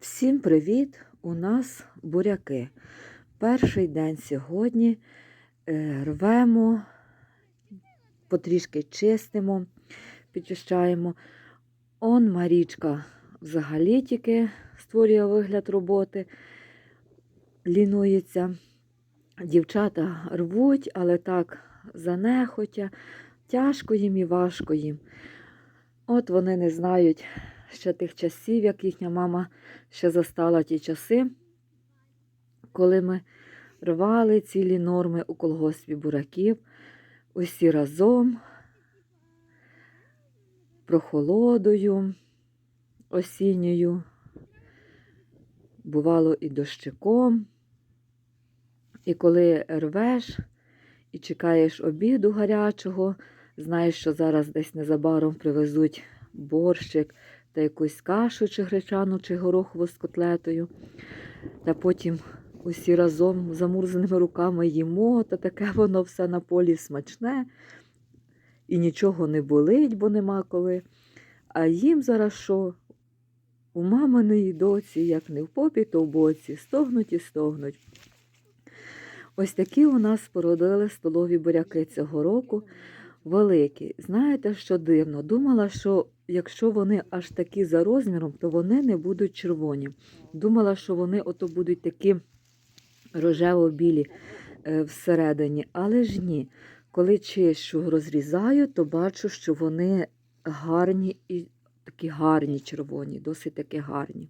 Всім привіт! У нас буряки. Перший день сьогодні е, рвемо, потрішки чистимо, підчищаємо. Он Марічка взагалі тільки створює вигляд роботи, лінується. Дівчата рвуть, але так занехотя, тяжко їм і важко їм. От вони не знають ще тих часів, як їхня мама ще застала ті часи, коли ми рвали цілі норми у колгоспі бураків, усі разом, прохолодою, осінньою, бувало і дощиком. І коли рвеш і чекаєш обіду гарячого, знаєш, що зараз десь незабаром привезуть борщик та якусь кашу, чи гречану, чи горохову з котлетою. Та потім усі разом замурзаними руками їмо, та таке воно все на полі смачне. І нічого не болить, бо нема коли. А їм зараз що? У маминої доці, як не в попі, то в боці, стогнуть і стогнуть. Ось такі у нас породили столові буряки цього року. Великі. Знаєте, що дивно? Думала, що якщо вони аж такі за розміром, то вони не будуть червоні. Думала, що вони ото будуть такі рожево-білі е, всередині, але ж ні. Коли чищу, розрізаю, то бачу, що вони гарні і такі гарні червоні, досить таки гарні.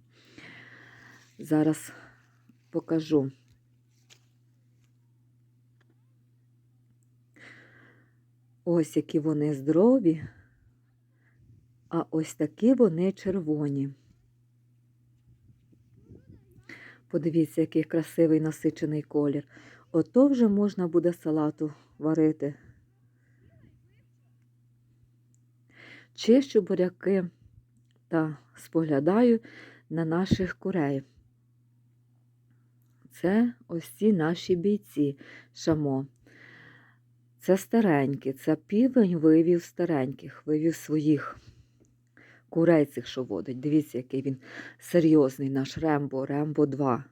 Зараз покажу. Ось які вони здорові, а ось такі вони червоні. Подивіться, який красивий насичений колір. Ото вже можна буде салату варити. Чищу буряки та споглядаю на наших курей. Це ось ці наші бійці шамо. Це старенькі, це півень вивів стареньких, вивів своїх курей цих, що водить. Дивіться, який він серйозний наш Рембо, Рембо 2.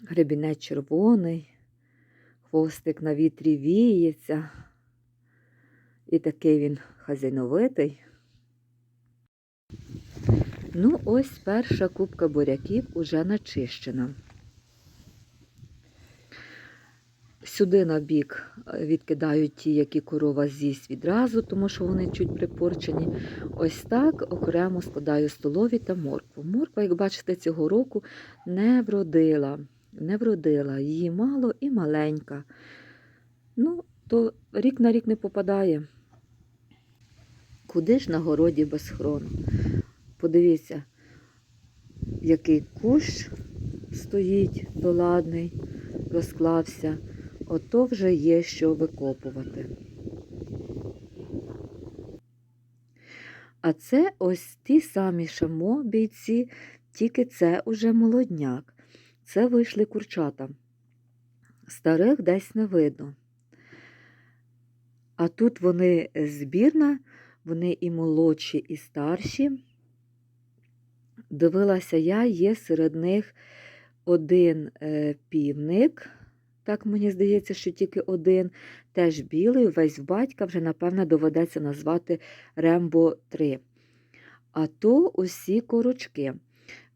Гребінець червоний, хвостик на вітрі віється. І такий він хазяйновитий. Ну, ось перша кубка буряків уже начищена. Сюди на бік відкидають ті, які корова з'їсть відразу, тому що вони чуть припорчені. Ось так окремо складаю столові та моркву. Морква, як бачите, цього року не вродила. Не вродила. Її мало і маленька. Ну, то рік на рік не попадає. Куди ж на городі без хрону? Подивіться, який кущ стоїть доладний, розклався. Ото вже є що викопувати. А це ось ті самі шамо бійці, тільки це уже молодняк. Це вийшли курчата. Старих десь не видно. А тут вони збірна, вони і молодші, і старші. Дивилася я, є серед них один е, півник. Так мені здається, що тільки один, теж білий, весь в батька вже, напевно, доведеться назвати Рембо 3. А то усі корочки,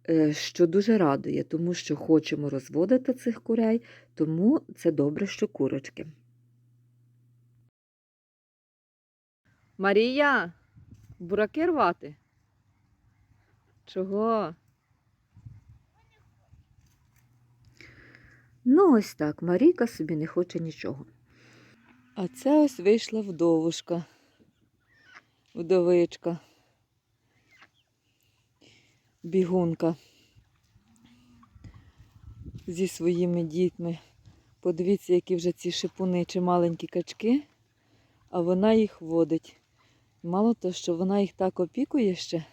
е, що дуже радує, тому що хочемо розводити цих курей, тому це добре, що курочки. Марія, бураки рвати? Чого? Ну, ось так, Марійка собі не хоче нічого. А це ось вийшла вдовушка, вдовичка, бігунка зі своїми дітьми. Подивіться, які вже ці шипуни чи маленькі качки, а вона їх водить. Мало того, що вона їх так опікує ще.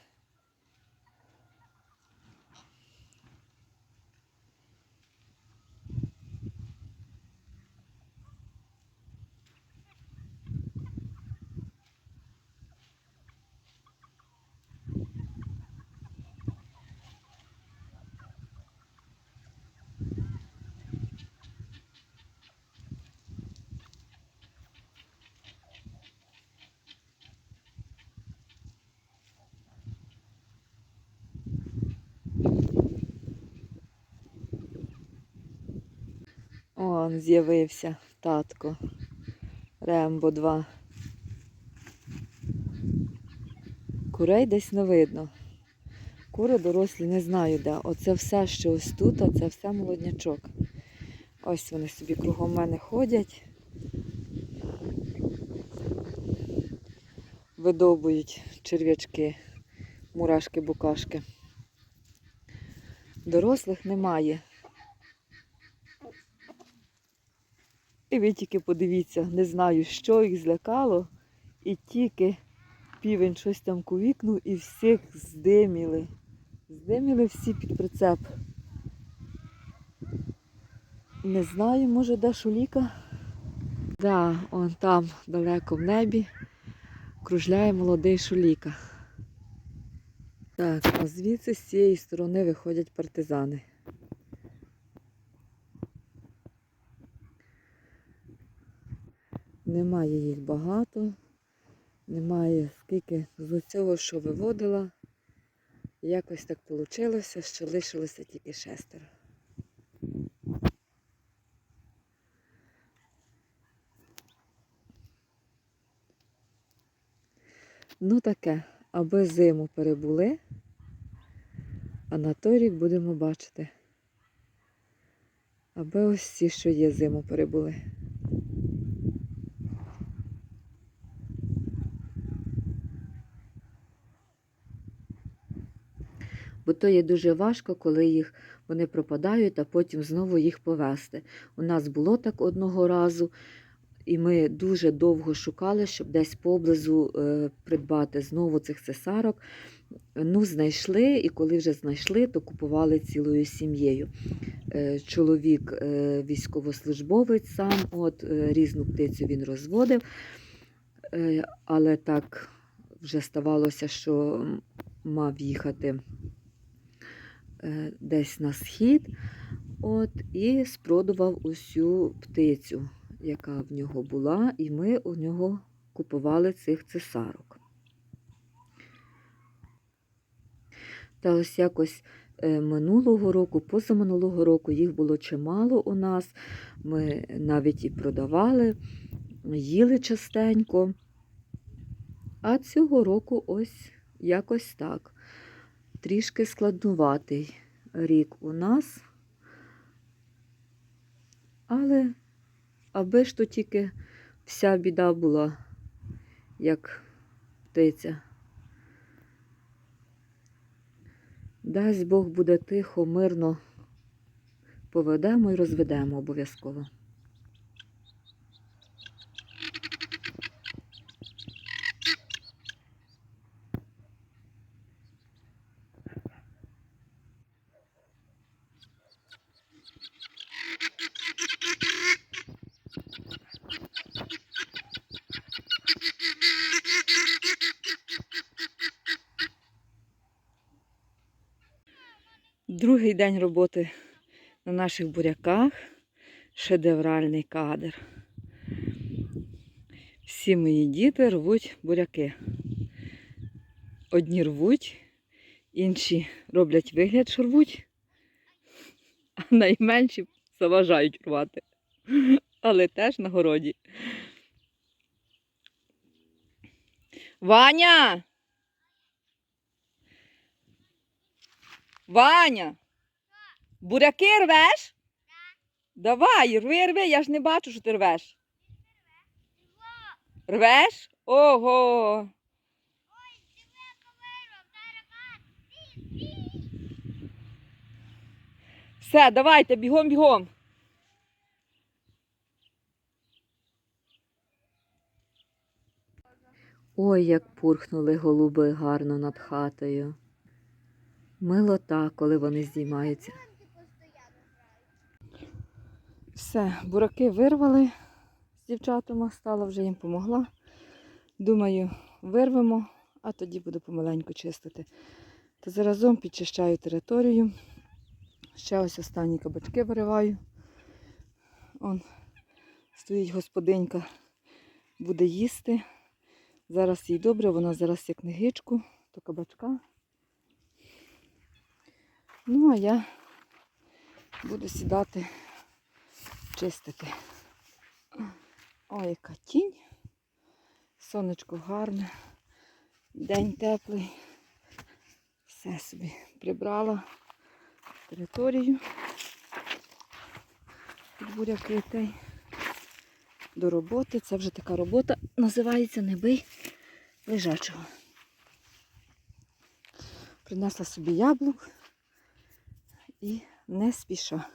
Он з'явився татко. Рембо 2. Курей десь не видно. Кури дорослі не знаю де. Оце все, що ось тут, а це все молоднячок. Ось вони собі кругом мене ходять. Видовбують черв'ячки, мурашки, букашки. Дорослих немає. І ви тільки подивіться, не знаю, що їх злякало, і тільки півень щось там кувікнув і всіх здиміли. Здиміли всі під прицеп. Не знаю, може, де шуліка. Да, он там далеко в небі кружляє молодий шуліка. Так, а звідси з цієї сторони виходять партизани. Немає їх багато, немає скільки з цього, що виводила. Якось так вийшло, що лишилося тільки шестеро. Ну таке, аби зиму перебули, а на той рік будемо бачити. Аби ось ці, що є, зиму перебули. Бо то є дуже важко, коли їх вони пропадають, а потім знову їх повезти. У нас було так одного разу, і ми дуже довго шукали, щоб десь поблизу е, придбати знову цих цесарок. Ну, знайшли, і коли вже знайшли, то купували цілою сім'єю. Е, чоловік е, військовослужбовець сам, от різну птицю він розводив, але так вже ставалося, що мав їхати десь на схід, от, і спродував усю птицю, яка в нього була, і ми у нього купували цих цесарок. Та ось якось е, минулого року, позаминулого року їх було чимало у нас. Ми навіть і продавали, їли частенько. А цього року ось якось так. Трішки складнуватий рік у нас. Але аби ж то тільки вся біда була, як птиця. Дасть Бог буде тихо, мирно поведемо і розведемо обов'язково. Другий день роботи на наших буряках. Шедевральний кадр. Всі мої діти рвуть буряки. Одні рвуть, інші роблять вигляд, що рвуть, а найменші заважають рвати. Але теж на городі. Ваня! Ваня! Буряки рвеш? Давай, рви, рви, я ж не бачу, що ти рвеш. Рвеш? Ого. Все, давайте, бігом, бігом. Ой, як пурхнули голуби гарно над хатою. Милота, коли вони здіймаються. Все, бураки вирвали з дівчатами, стала вже їм помогла. Думаю, вирвемо, а тоді буду помаленьку чистити. Та заразом підчищаю територію. Ще ось останні кабачки вириваю. Он стоїть господинька, буде їсти. Зараз їй добре, вона зараз як негичку, то кабачка. Ну, а я буду сідати почистити. Ой, яка тінь. Сонечко гарне, день теплий. Все собі прибрала територію. Під буряки та до роботи. Це вже така робота називається Не бий лежачого. Принесла собі яблук і не спіша.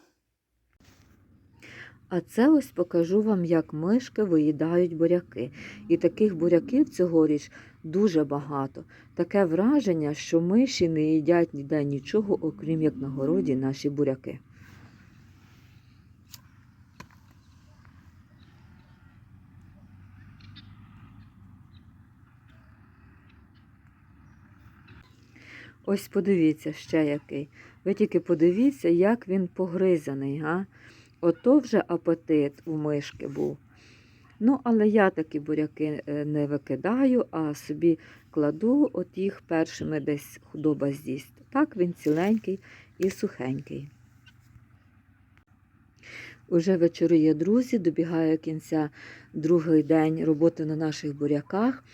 А це ось покажу вам, як мишки виїдають буряки. І таких буряків цьогоріч дуже багато. Таке враження, що миші не їдять ніде нічого, окрім як на городі наші буряки. Ось подивіться ще який. Ви тільки подивіться, як він погризаний. Га? Ото вже апетит у мишки був. Ну, але я такі буряки е, не викидаю, а собі кладу, от їх першими десь худоба з'їсть. Так він ціленький і сухенький. Уже вечоріє, друзі, добігає кінця другий день роботи на наших буряках.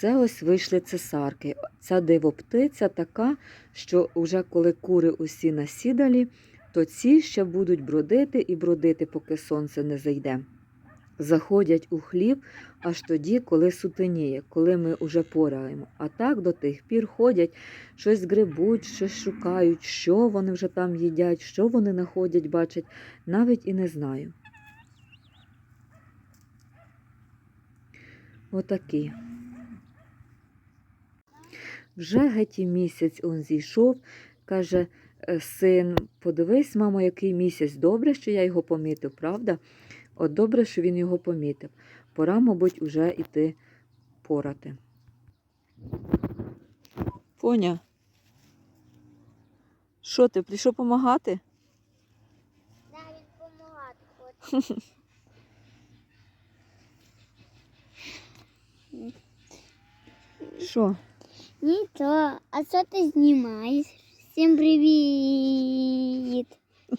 Це ось вийшли цесарки. Ця дивоптиця така, що вже коли кури усі насідалі, то ці ще будуть бродити і бродити, поки сонце не зайде. Заходять у хліб аж тоді, коли сутеніє, коли ми вже пораємо. А так до тих пір ходять, щось грибуть, щось шукають, що вони вже там їдять, що вони знаходять, бачать, навіть і не знаю. Отакі. Вже геть і місяць он зійшов, каже е, син, подивись, мамо, який місяць. Добре, що я його помітив, правда? От добре, що він його помітив. Пора, мабуть, уже йти порати. Поня. Що ти, прийшов допомагати? Навіть допомагати хоче. Що? Нічого, а що ти знімаєш? Всім привіт.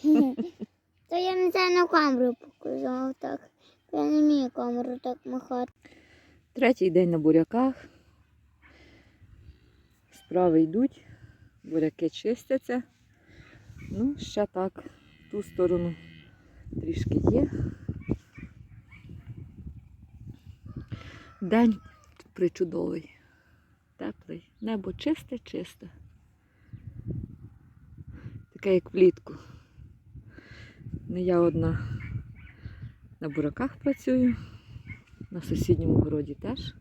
То я не знаю на камеру показав так. Я не вмію камеру так махати. Третій день на буряках. Справи йдуть, буряки чистяться. Ну, ще так, в ту сторону трішки є. День причудовий, небо чисте, чисте. Таке, як влітку. Не я одна на бураках працюю. На сусідньому городі теж.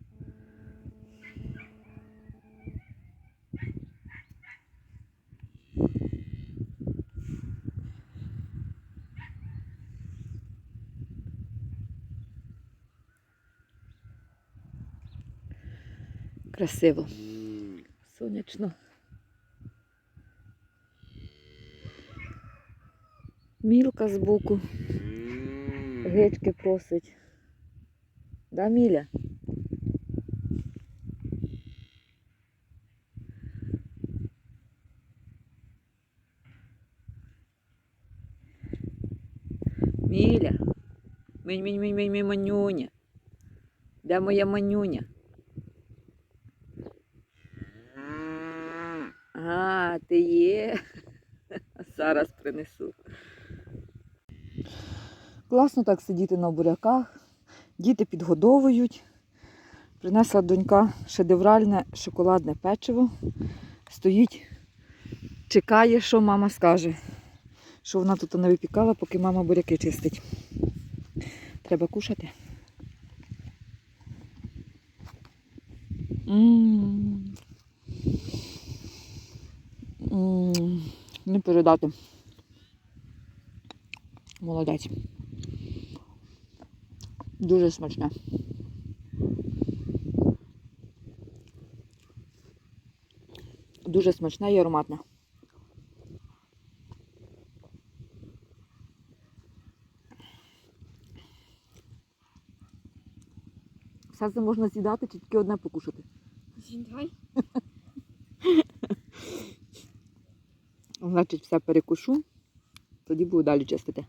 Красиво, сонячно. Мілка збоку гечки просить. Да, Міля? Міля. Мень, мень, мень, мень, мень, манюня. Де моя манюня? Ти є. Зараз принесу. Класно так сидіти на буряках. Діти підгодовують. Принесла донька шедевральне шоколадне печиво. Стоїть, чекає, що мама скаже. Що вона тут не випікала, поки мама буряки чистить. Треба кушати. Не передати. Молодець. Дуже смачне. Дуже смачне і ароматне. Все це можна з'їдати чи тільки одне покушати. Зідай. Значить, все перекушу, тоді буду далі чистити.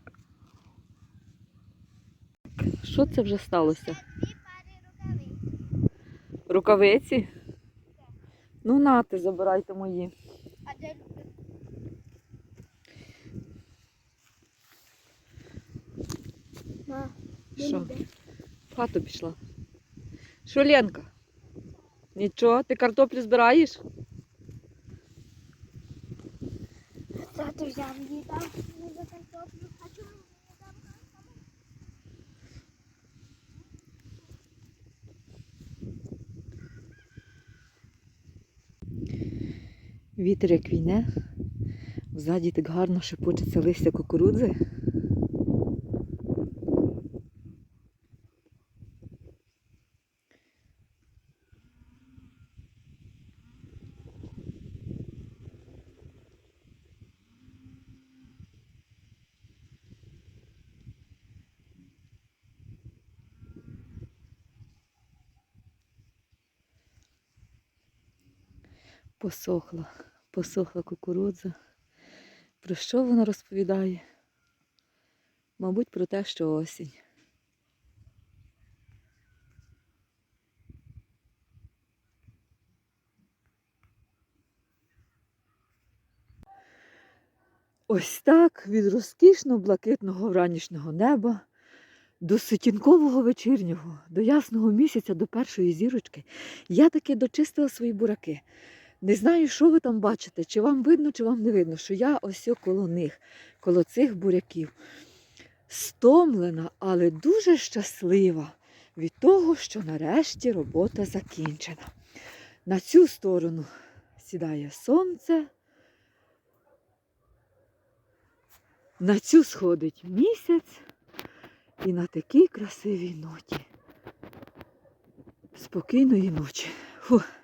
що це вже сталося? Рукавиці? Ну, нати, забирайте мої. А де? Що? В хату пішла. Що, Ленка? Нічого, ти картоплю збираєш? Взяв її там не за картоплю. А чому не за Вітер як війне. Взаді так гарно шепочеться листя кукурудзи. Посохла, посохла кукурудза. Про що вона розповідає? Мабуть, про те, що осінь. Ось так від розкішно блакитного вранішнього неба до сутінкового вечірнього, до ясного місяця, до першої зірочки я таки дочистила свої бураки. Не знаю, що ви там бачите, чи вам видно, чи вам не видно, що я ось коло них, коло цих буряків. Стомлена, але дуже щаслива від того, що нарешті робота закінчена. На цю сторону сідає сонце, на цю сходить місяць і на такій красивій ноті. Спокійної ночі. Фух.